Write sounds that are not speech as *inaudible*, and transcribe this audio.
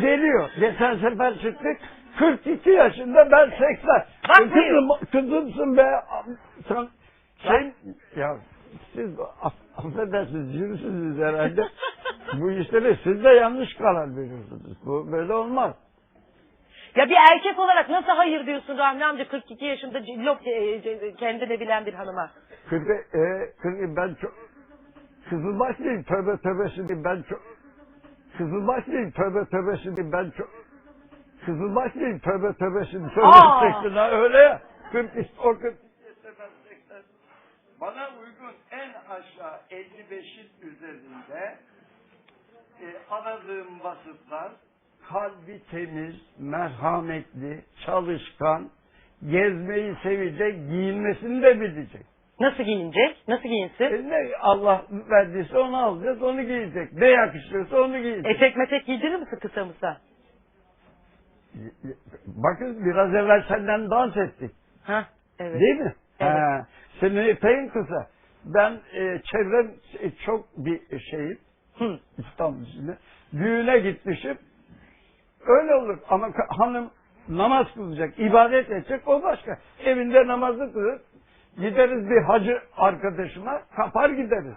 Geliyor. Geçen sefer çıktık. 42 yaşında ben 80. Bakmıyor. Kızım, kızımsın be. Sen, sen ya siz aff- affedersiniz yürüsünüz herhalde. *laughs* Bu işleri siz de yanlış karar veriyorsunuz. Bu böyle olmaz. Ya bir erkek olarak nasıl hayır diyorsun Rahmi amca 42 yaşında cillop e, c- kendini bilen bir hanıma? 40, e, 40, ben çok Kızılbaşlıyım tövbe tövbe şimdi ben çok Kızılbaşlıyım tövbe tövbe şimdi ben çok Kızılbaşlıyım tövbe tövbe şimdi tövbe Aa! 80 ha öyle ya 40 işte o 40 bana uygun en aşağı 55'in üzerinde e, aradığım vasıflar kalbi temiz, merhametli, çalışkan, gezmeyi sevecek, giyinmesini de bilecek. Nasıl giyinecek? Nasıl giyinsin? E ne Allah verdiyse onu alacağız, onu giyecek. Ne yakışıyorsa onu giyecek. Etek metek giydirir misin kısa mısa? Bakın biraz evvel senden dans ettik. Ha, evet. Değil mi? Evet. Ha, senin eteğin kısa. Ben e, çevrem e, çok bir şeyim. Hı. İstanbul içinde. Düğüne gitmişim. Öyle olur. Ama hanım namaz kılacak, ibadet edecek o başka. Evinde namazı kılır. Gideriz bir hacı arkadaşıma kapar gideriz.